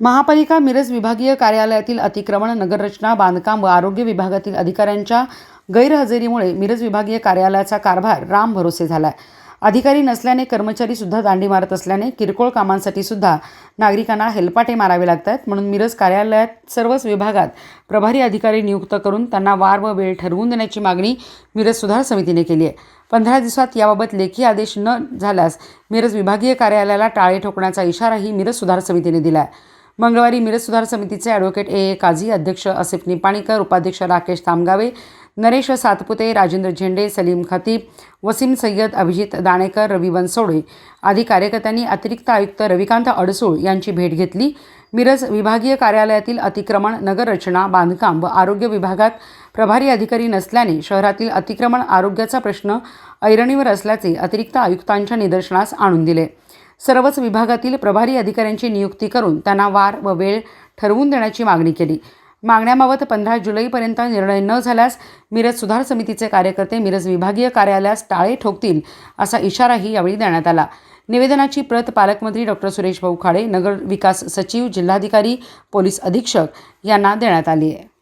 महापालिका मिरज विभागीय कार्यालयातील अतिक्रमण नगररचना बांधकाम व आरोग्य विभागातील अधिकाऱ्यांच्या गैरहजेरीमुळे मिरज विभागीय कार्यालयाचा कारभार राम भरोसे आहे अधिकारी नसल्याने कर्मचारी सुद्धा दांडी मारत असल्याने किरकोळ कामांसाठी सुद्धा नागरिकांना हेलपाटे मारावे लागत आहेत म्हणून मिरज कार्यालयात सर्वच विभागात प्रभारी अधिकारी नियुक्त करून त्यांना वार व वेळ ठरवून देण्याची मागणी मिरज सुधार समितीने केली आहे. पंधरा दिवसात याबाबत लेखी आदेश न झाल्यास मिरज विभागीय कार्यालयाला टाळे ठोकण्याचा इशाराही मिरज सुधार समितीने दिला आहे मंगळवारी मिरज सुधार समितीचे ॲडव्होकेट ए ए काझी अध्यक्ष असिफ निपाणीकर उपाध्यक्ष राकेश तामगावे नरेश सातपुते राजेंद्र झेंडे सलीम खतीब वसीम सय्यद अभिजित दाणेकर रवी बनसोडे आदी कार्यकर्त्यांनी अतिरिक्त आयुक्त रविकांत अडसूळ यांची भेट घेतली. मिरज विभागीय कार्यालयातील अतिक्रमण नगररचना बांधकाम व आरोग्य विभागात प्रभारी अधिकारी नसल्याने शहरातील अतिक्रमण आरोग्याचा प्रश्न ऐरणीवर असल्याचे अतिरिक्त आयुक्तांच्या निदर्शनास आणून दिले. सर्वच विभागातील प्रभारी अधिकाऱ्यांची नियुक्ती करून त्यांना वार व वेळ ठरवून देण्याची मागणी केली. मागण्याबाबत पंधरा जुलैपर्यंत निर्णय न झाल्यास मिरज सुधार समितीचे कार्यकर्ते मिरज विभागीय कार्यालयास टाळे ठोकतील असा इशाराही यावेळी देण्यात आला. निवेदनाची प्रत पालकमंत्री डॉक्टर सुरेश भाऊ खाडे नगर विकास सचिव जिल्हाधिकारी पोलीस अधीक्षक यांना देण्यात आली आहे.